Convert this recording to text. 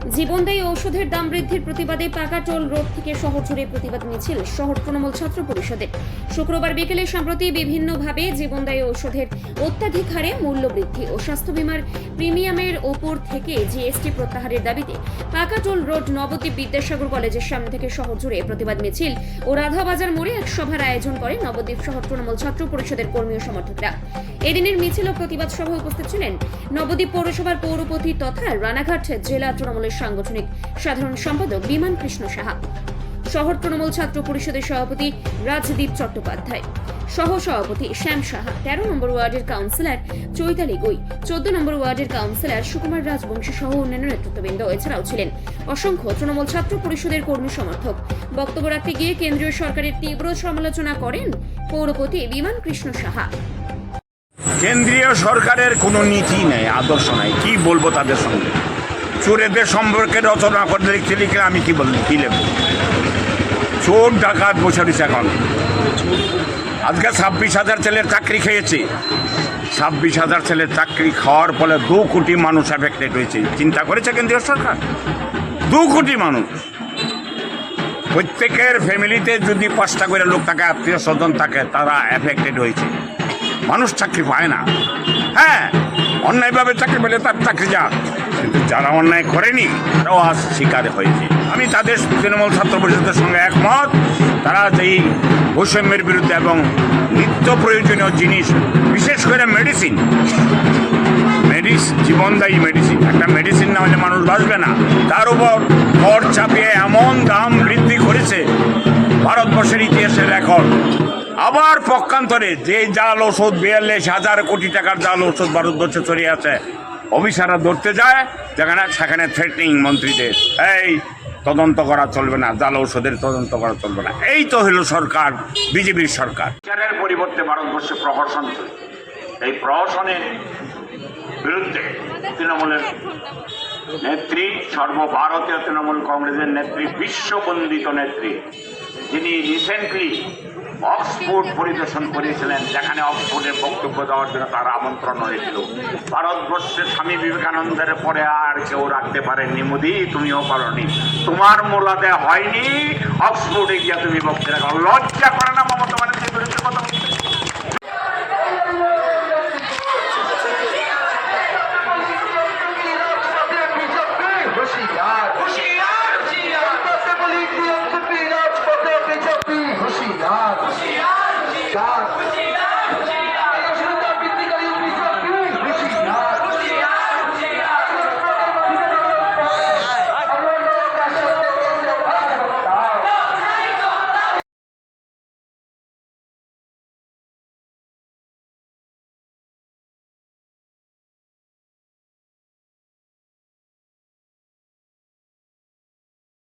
জীবনদায়ী ঔষধের দাম বৃদ্ধির প্রতিবাদে পাকাটোল রোড থেকে শহর জুড়ে প্রতিবাদ মিছিল। শহর তৃণমূল ছাত্র পরিষদের। শুক্রবার বিকেলে সম্প্রতি বিভিন্নভাবে জীবনদায়ী ঔষধের অত্যাধিক হারে মূল্য বৃদ্ধি ও স্বাস্থ্য বীমার প্রিমিয়ামের ওপর থেকে জিএসটি প্রত্যাহারের দাবিতে পাকাটোল রোড নবদ্বীপ বিদ্যাসাগর কলেজের সামনে থেকে শহর জুড়ে প্রতিবাদ মিছিল ও রাধাবাজার মোড়ে এক সভার আয়োজন করে নবদ্বীপ শহর তৃণমূল ছাত্র পরিষদের কর্মী ও সমর্থকরা। এদিনের মিছিল ও প্রতিবাদ সভায় উপস্থিত ছিলেন নবদ্বীপ পৌরসভার পৌরপতি তথা রানাঘাট জেলা তৃণমূলের সাংগঠনিক সাধারণ সম্পাদক বিমান কৃষ্ণ সাহা। শহর তৃণমূল ছাত্র পরিষদের সভাপতি রাজদীপ চট্টোপাধ্যায়। সহ সভাপতি শ্যাম সাহা, তেরো নম্বর ওয়ার্ডের কাউন্সিলর চৈতালি গই, চোদ্দ নম্বর ওয়ার্ডের কাউন্সিলর সুকুমার রাজবংশী সহ অন্যান্য নেতৃত্ববৃন্দ এছাড়াও ছিলেন। অসংখ্য তৃণমূল ছাত্র পরিষদের কর্মী সমর্থক। বক্তব্য রাখতে গিয়ে কেন্দ্রীয় সরকারের তীব্র সমালোচনা করেন পৌরপতি বিমান কৃষ্ণ সাহা। কেন্দ্রীয় সরকারের কোনো নীতি নেই, আদর্শ নাই। কি বলব তাদের সঙ্গে? চোরেদের সম্পর্কে রচনা করতে লিখতে লিখলে আমি কি বলব, কি লিখব? চোর ডাকাত বসে রয়েছে এখন। আজকে ছাব্বিশ হাজার ছেলের চাকরি খেয়েছে। ছাব্বিশ হাজার ছেলের চাকরি খাওয়ার ফলে দু কোটি মানুষ অ্যাফেক্টেড হয়েছে। চিন্তা করেছে কেন্দ্রীয় সরকার? দু কোটি মানুষ। প্রত্যেকের ফ্যামিলিতে যদি পাঁচটা করে লোক থাকে, আত্মীয় স্বজন থাকে, তারা অ্যাফেক্টেড হয়েছে। মানুষ চাকরি পায় না। হ্যাঁ অন্যায়ভাবে চাকরি পেলে তার চাকরি যাক। কিন্তু যারা অন্যায় করেনি, তারাও আজ শিকার হয়েছে। আমি তাদের তৃণমূল ছাত্র পরিষদের সঙ্গে একমত। তারা যেই বৈষম্যের বিরুদ্ধে এবং নিত্য প্রয়োজনীয় জিনিস, বিশেষ করে মেডিসিন মেডিস জীবনদায়ী মেডিসিন একটা মেডিসিন না হলে মানুষ বাঁচবে না। তার উপর কর চাপিয়ে এমন দাম বৃদ্ধি করেছে ভারতবর্ষের ইতিহাসের রেকর্ড। আবার পক্ষান্তরে যে জাল ওষুধ বিয়াল্লিশ হাজার কোটি টাকার জাল ওষুধ ভারতবর্ষে ছড়িয়ে আছে অফিসাররা ধরতে যায়, যেখানে সেখানে থ্রেটনিং মন্ত্রীদের। এই, তদন্ত করা চলবে না, জাল ঔষধের তদন্ত করা চলবে না। এই তো হলো সরকার, বিজেপির সরকার। বিচারের পরিবর্তে ভারতবর্ষে প্রহসন এই প্রহসনের বিরুদ্ধে তৃণমূলের নেত্রী, সর্বভারতীয় তৃণমূল কংগ্রেসের নেত্রী, বিশ্ববন্দিত নেত্রী, যিনি রিসেন্টলি অক্সফোর্ড পরিদর্শন করেছিলেন যেখানে অক্সফোর্ডের বক্তব্য দেওয়ার জন্য তার আমন্ত্রণ হয়েছিল ভারতবর্ষে স্বামী বিবেকানন্দের পরে আর কেউ রাখতে পারেননি। মোদি, তুমিও পারি তোমার মোলাতে হয়নি অক্সফোর্ডে গিয়ে তুমি বক্তৃতা লজ্জা করে না মমতা বলতে?